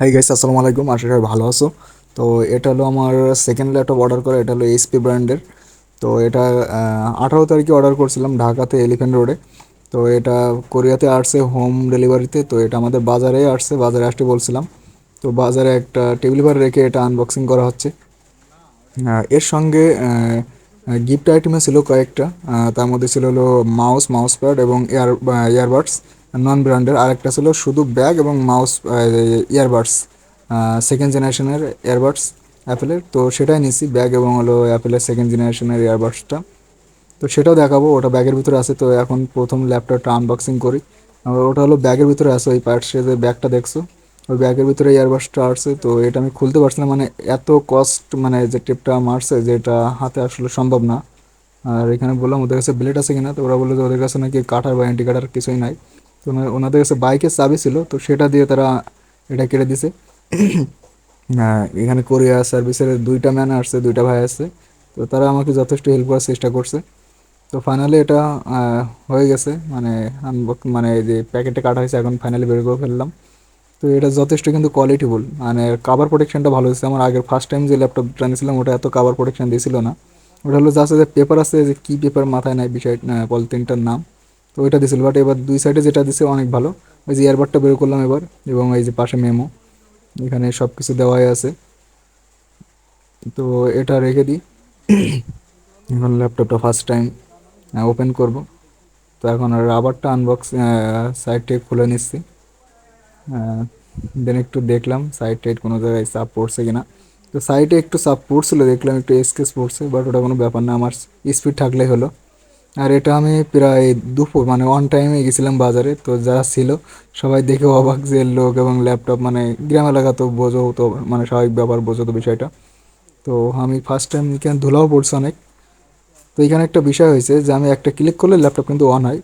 Hi guys আসসালামু আলাইকুম। আশা করি ভালো আছো। তো এটা হলো আমার সেকেন্ড ল্যাপটপ অর্ডার করা। এটা হলো এইচপি ব্র্যান্ডের তো এটা আঠারো তারিখে অর্ডার করছিলাম ঢাকাতে এলিফ্যান্ট রোডে তো এটা কোরিয়াতে আসছে হোম ডেলিভারিতে তো। এটা আমাদের বাজারে আসছে, বাজারে আসতে বলছিলাম। তো বাজারে একটা টেবিল বার রেখে এটা আনবক্সিং করা হচ্ছে। এর সঙ্গে গিফট আইটেমে ছিল কয়েকটা। তার মধ্যে ছিল হলো মাউস মাউস প্যাড এবং এয়ার ইয়ারবাডস নন ব্র্যান্ডের আরেকটা ছিল শুধু ব্যাগ এবং মাউস ইয়ারবাডস সেকেন্ড জেনারেশনের ইয়ারবাডস অ্যাপেলের। তো সেটাই নিছি, ব্যাগ এবং হলো অ্যাপেলের সেকেন্ড জেনারেশনের ইয়ারবাডসটা তো সেটাও দেখাবো, ওটা ব্যাগের ভিতরে আছে। তো এখন প্রথম ল্যাপটপটা আনবক্সিং করি। ওটা হলো ব্যাগের ভিতরে আছে, ওই পার্টসে যে ব্যাগটা দেখছ? ওই ব্যাগের ভিতরে ইয়ারবাডসটা আসছে। তো এটা আমি খুলতে পারছিলাম মানে এত কস্ট মানে যে টেপটা মারছে, যেটা হাতে আসলে সম্ভব না। আর এখানে বললাম, ওদের কাছে ব্লেড আছে কিনা? তো ওরা বলল যে ওদের কাছে নাকি কাটার বা অ্যান্টি কাটার কিছুই নাই। তো ওনা- ওনাদের কাছে বাইকের চাবি ছিল, তো সেটা দিয়ে তারা এটা কেটে দিছে। এখানে কোরিয়া সার্ভিসের দুইটা ম্যান আসছে, দুইটা ভাই আসছে। তো তারা আমাকে যথেষ্ট হেল্প করার চেষ্টা করছে। তো ফাইনালি এটা হয়ে গেছে। মানে মানে যে প্যাকেটে কাটা হয়েছে, এখন ফাইনালি বের করে ফেললাম। তো এটা যথেষ্ট কিন্তু কোয়ালিটিফুল মানে কাভার প্রোটেকশনটা ভালো হয়েছে। আমার আগের ফার্স্ট টাইম যে ল্যাপটপটা নিয়েছিলাম ওটা এত কাভার প্রোটেকশন দিয়েছিল না। ওটা হলো জাস্ট যে পেপার আছে, যে কী পেপার মাথায় নেয় বিষয় পলিথিনটার নাম। তো ওইটা দিছিল বাট এবার দুই সাইডে যেটা দিছে অনেক ভালো। ওই যে ইয়ারবাডটা বের করলাম এবার, এবং এই যে পাশে মেমো এখানে সব কিছু দেওয়াই আছে। তো এটা রেখে দিই। এখন ল্যাপটপটা ফার্স্ট টাইম ওপেন করব। তো এখন রাবারটা আনবক্স সাইড থেকে খুলে নিচ্ছি। দেন একটু দেখলাম সাইড টাইড কোনো জায়গায় চাপ পড়ছে কিনা। তো সাইডে একটু চাপ পড়ছিল, দেখলাম একটু স্কেচ পড়ছে বাট ওটা কোনো ব্যাপার না, আমার স্পিড থাকলেই হলো। আর এটা আমি প্রায় দুপুর মানে অন টাইমে গেছিলাম বাজারে, তো যারা ছিল সবাই দেখে অবাক যে লোক এবং ল্যাপটপ মানে গ্রাম এলাকা তো বোঝো তো মানে স্বাভাবিক ব্যাপার বোঝো তো বিষয়টা। তো আমি ফার্স্ট টাইম এখানে ধুলাও পড়ছে অনেক। তো এখানে একটা বিষয় হয়েছে যে আমি একটা ক্লিক করলে ল্যাপটপ কিন্তু অন হয়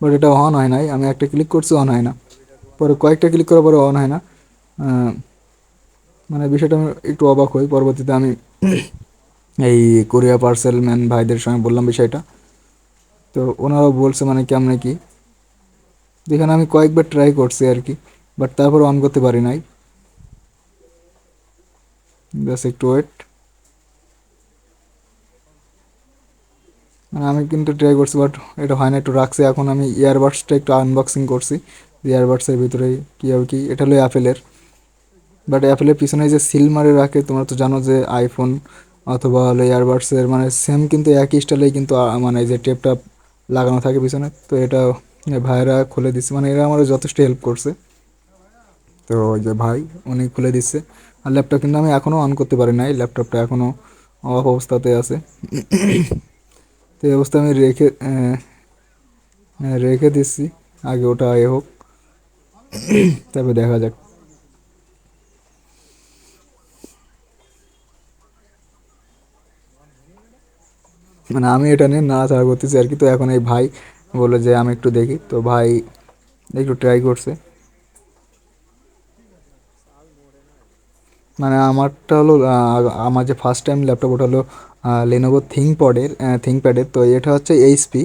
বাট এটা অন হয় নাই। আমি একটা ক্লিক করছি অন হয় না। পরে কয়েকটা ক্লিক করার পরে অন হয় না। মানে বিষয়টা আমি একটু অবাক হই। পরবর্তীতে আমি এই কোরিয়া পার্সেল ম্যান ভাইদের সঙ্গে বললাম বিষয়টা। তো ওনারাও বলছে মানে কেমন কি? যেখানে আমি কয়েকবার ট্রাই করছি আর কি বাট তারপর অন করতে পারি নাই। ব্যাস একটু ওয়েট মানে আমি কিন্তু ট্রাই করছি বাট এটা হয় না, একটু রাখছি। এখন আমি ইয়ারবাডসটা একটু আনবক্সিং করছি ইয়ারবাডসের ভিতরে কী হবে কি, এটা হলো অ্যাপেলের বাট অ্যাপেলের পিছনে যে সিল মারে রাখে, তোমরা তো জানো যে আইফোন অথবা হলো ইয়ারবাডসের মানে সেম কিন্তু একই স্টাইলেই কিন্তু মানে যে টেপটা লাগানো থাকে পিছনে। তো এটা ভাইরা খুলে দিচ্ছে। মানে এরা আমার যথেষ্ট হেল্প করছে। তো ওই যে ভাই, উনি খুলে দিচ্ছে। আর ল্যাপটপ কিন্তু আমি এখনও অন করতে পারি নাই। ল্যাপটপটা এখনও অফ অবস্থাতে আছে। তো এই অবস্থা আমি রেখে রেখে দিচ্ছি। আগে ওটা এ হোক। তারপরে দেখা যাক। মানে আমি এটা নিয়ে না নাড়াচাড়া করতেছি আর কি। তো এখন এই ভাই বলল যে, আমি একটু দেখি। তো ভাই একটু ট্রাই করছে। মানে আমারটা হলো আমার যে ফার্স্ট টাইম ল্যাপটপ ওটা হলো লেনোভো থিংকপ্যাডের থিংকপ্যাডের তো এটা হচ্ছে এইচপি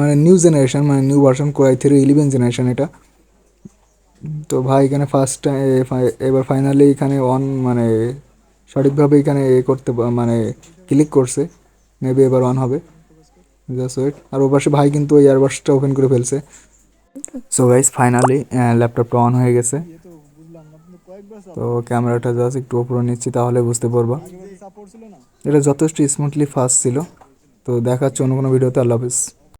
মানে নিউ জেনারেশন মানে new version core i three eleven generation এটা। তো ভাই এখানে ফার্স্ট টাইম এবার ফাইনালি এখানে অন মানে সঠিকভাবে এখানে এ করতে মানে ক্লিক করছে মেবি এবার অন হবে। জাস্ট ওয়েট আর ওর পাশে ভাই কিন্তু ওই এয়ারবাসটা ওপেন করে ফেলছে। সো গাইস ফাইনালি ল্যাপটপটা অন হয়ে গেছে। তো ক্যামেরাটা জাস্ট একটু ওপরে নিচ্ছি, তাহলে বুঝতে পারবা। এটা যথেষ্ট স্মুথলি ফাস্ট ছিল। তো দেখাচ্ছে অন্য কোনো ভিডিওতে আল্লাহ হাফিজ।